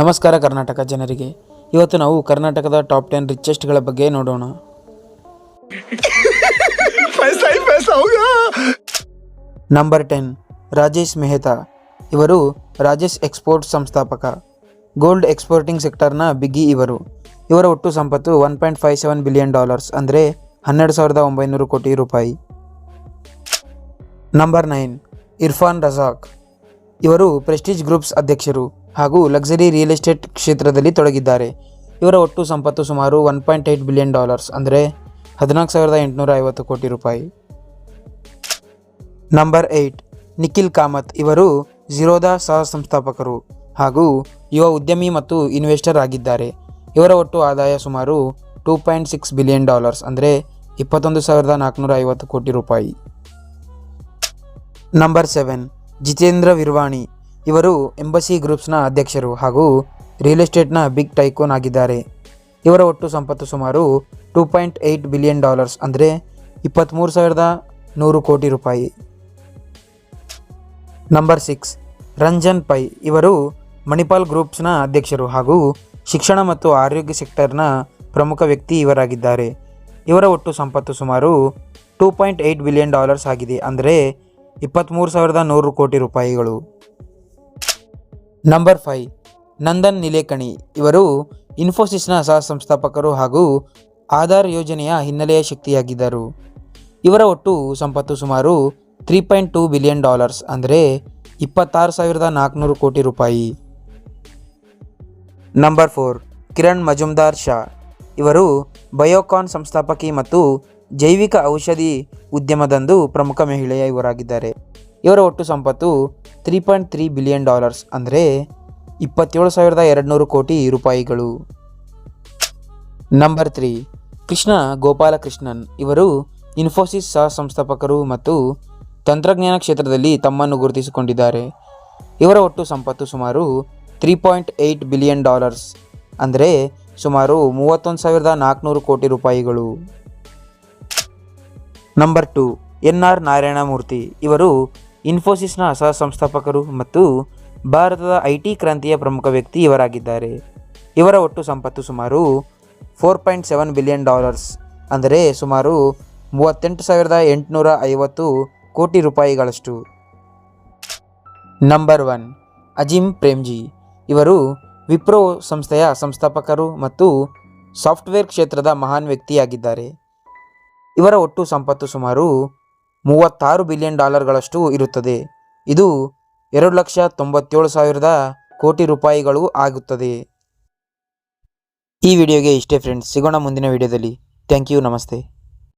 ನಮಸ್ಕಾರ ಕರ್ನಾಟಕ ಜನರಿಗೆ. ಇವತ್ತು ನಾವು ಕರ್ನಾಟಕದ ಟಾಪ್ ಟೆನ್ ರಿಚೆಸ್ಟ್ಗಳ ಬಗ್ಗೆ ನೋಡೋಣ. Number ten Rajesh Mehta. ಇವರು ರಾಜೇಶ್ ಎಕ್ಸ್ಪೋರ್ಟ್ ಸಂಸ್ಥಾಪಕ. ಗೋಲ್ಡ್ ಎಕ್ಸ್ಪೋರ್ಟಿಂಗ್ ಸೆಕ್ಟರ್ನ ಬಿಗ್ಗಿ ಇವರು. ಇವರ ಒಟ್ಟು ಸಂಪತ್ತು one point five seven billion dollars ಅಂದರೆ ಹನ್ನೆರಡು ಸಾವಿರದ ಒಂಬೈನೂರು ಕೋಟಿ ರೂಪಾಯಿ. Number nine Irfan Razak. ಇವರು ಪ್ರೆಸ್ಟೀಜ್ ಗ್ರೂಪ್ಸ್ ಅಧ್ಯಕ್ಷರು ಹಾಗೂ ಲಕ್ಸರಿ ರಿಯಲ್ ಎಸ್ಟೇಟ್ ಕ್ಷೇತ್ರದಲ್ಲಿ ತೊಡಗಿದ್ದಾರೆ. ಇವರ ಒಟ್ಟು ಸಂಪತ್ತು ಸುಮಾರು one point eight billion dollars ಅಂದರೆ ಹದಿನಾಲ್ಕು ಸಾವಿರದ ಎಂಟುನೂರ ಐವತ್ತು ಕೋಟಿ ರೂಪಾಯಿ. ನಂಬರ್ ಏಯ್ಟ್ ನಿಖಿಲ್ ಕಾಮತ್ ಇವರು ಝೀರೋದ ಸಹ ಸಂಸ್ಥಾಪಕರು ಹಾಗೂ ಯುವ ಉದ್ಯಮಿ ಮತ್ತು ಇನ್ವೆಸ್ಟರ್ ಆಗಿದ್ದಾರೆ. ಇವರ ಒಟ್ಟು ಆದಾಯ ಸುಮಾರು two point six billion dollars ಅಂದರೆ ಇಪ್ಪತ್ತೊಂದು ಸಾವಿರದ ನಾಲ್ಕುನೂರ ಐವತ್ತು ಕೋಟಿ ರೂಪಾಯಿ. ನಂಬರ್ ಸೆವೆನ್ ಜಿತೇಂದ್ರ ವಿರ್ವಾಣಿ ಇವರು ಎಂಬಸಿ ಗ್ರೂಪ್ಸ್ನ ಅಧ್ಯಕ್ಷರು ಹಾಗೂ ರಿಯಲ್ ಎಸ್ಟೇಟ್ನ ಬಿಗ್ ಟೈಕೋನ್ ಆಗಿದ್ದಾರೆ. ಇವರ ಒಟ್ಟು ಸಂಪತ್ತು ಸುಮಾರು two point eight billion dollars ಅಂದರೆ ಇಪ್ಪತ್ತ್ಮೂರು ಸಾವಿರದ ನೂರು ಕೋಟಿ ರೂಪಾಯಿ. ನಂಬರ್ ಸಿಕ್ಸ್ ರಂಜನ್ ಪೈ ಇವರು ಮಣಿಪಾಲ್ ಗ್ರೂಪ್ಸ್ನ ಅಧ್ಯಕ್ಷರು ಹಾಗೂ ಶಿಕ್ಷಣ ಮತ್ತು ಆರೋಗ್ಯ ಸೆಕ್ಟರ್ನ ಪ್ರಮುಖ ವ್ಯಕ್ತಿ ಇವರಾಗಿದ್ದಾರೆ. ಇವರ ಒಟ್ಟು ಸಂಪತ್ತು ಸುಮಾರು two point eight billion dollars ಆಗಿದೆ ಅಂದರೆ ಇಪ್ಪತ್ತ್ಮೂರು ಸಾವಿರದ ನೂರು ಕೋಟಿ ರೂಪಾಯಿಗಳು. Number five Nandan Nilekani. ಇವರು ಇನ್ಫೋಸಿಸ್ನ ಸಹ ಸಂಸ್ಥಾಪಕರು ಹಾಗೂ ಆಧಾರ್ ಯೋಜನೆಯ ಹಿನ್ನೆಲೆಯ ಶಕ್ತಿಯಾಗಿದ್ದರು. ಇವರ ಒಟ್ಟು ಸಂಪತ್ತು ಸುಮಾರು three point two billion dollars, ಅಂದರೆ ಇಪ್ಪತ್ತಾರು ಸಾವಿರದ ನಾಲ್ಕುನೂರು ಕೋಟಿ ರೂಪಾಯಿ. Number four, Kiran Mazumdar Shaw. ಇವರು ಬಯೋಕಾನ್ ಸಂಸ್ಥಾಪಕಿ ಮತ್ತು ಜೈವಿಕ ಔಷಧಿ ಉದ್ಯಮದಂದು ಪ್ರಮುಖ ಮಹಿಳೆಯ ಇವರಾಗಿದ್ದಾರೆ. ಇವರ ಒಟ್ಟು ಸಂಪತ್ತು three point three billion dollars ಅಂದರೆ ಇಪ್ಪತ್ತೇಳು ಸಾವಿರದ ಎರಡುನೂರು ಕೋಟಿ ರೂಪಾಯಿಗಳು. Number three Krishna Gopalakrishnan. ಇವರು ಇನ್ಫೋಸಿಸ್ ಸಹ ಸಂಸ್ಥಾಪಕರು ಮತ್ತು ತಂತ್ರಜ್ಞಾನ ಕ್ಷೇತ್ರದಲ್ಲಿ ತಮ್ಮನ್ನು ಗುರುತಿಸಿಕೊಂಡಿದ್ದಾರೆ. ಇವರ ಒಟ್ಟು ಸಂಪತ್ತು ಸುಮಾರು three point eight billion dollars ಅಂದರೆ ಸುಮಾರು ಮೂವತ್ತೊಂದು ಸಾವಿರದ ನಾಲ್ಕುನೂರು ಕೋಟಿ ರೂಪಾಯಿಗಳು. Number two N R Narayana Murthy ಇವರು ಇನ್ಫೋಸಿಸ್ನ ಸಹ ಸಂಸ್ಥಾಪಕರು ಮತ್ತು ಭಾರತದ ಐ ಟಿ ಕ್ರಾಂತಿಯ ಪ್ರಮುಖ ವ್ಯಕ್ತಿ ಇವರಾಗಿದ್ದಾರೆ. ಇವರ ಒಟ್ಟು ಸಂಪತ್ತು ಸುಮಾರು four point seven billion dollars ಅಂದರೆ ಸುಮಾರು ಮೂವತ್ತೆಂಟು ಸಾವಿರದ ಎಂಟುನೂರ ಐವತ್ತು ಕೋಟಿ ರೂಪಾಯಿಗಳಷ್ಟು. ನಂಬರ್ ಒನ್ ಅಜಿಮ್ ಪ್ರೇಮ್ಜಿ ಇವರು ವಿಪ್ರೋ ಸಂಸ್ಥೆಯ ಸಂಸ್ಥಾಪಕರು ಮತ್ತು ಸಾಫ್ಟ್ವೇರ್ ಕ್ಷೇತ್ರದ ಮಹಾನ್ ವ್ಯಕ್ತಿಯಾಗಿದ್ದಾರೆ. ಇವರ ಒಟ್ಟು ಸಂಪತ್ತು ಸುಮಾರು ಮೂವತ್ತಾರು ಬಿಲಿಯನ್ ಡಾಲರ್ಗಳಷ್ಟು ಇರುತ್ತದೆ. ಇದು ಎರಡು ಲಕ್ಷ ತೊಂಬತ್ತೇಳು ಸಾವಿರದ ಕೋಟಿ ರೂಪಾಯಿಗಳು ಆಗುತ್ತದೆ. ಈ ವಿಡಿಯೋಗೆ ಇಷ್ಟೇ ಫ್ರೆಂಡ್ಸ್ ಸಿಗೋಣ ಮುಂದಿನ ವಿಡಿಯೋದಲ್ಲಿ. ಥ್ಯಾಂಕ್ ಯು ನಮಸ್ತೆ.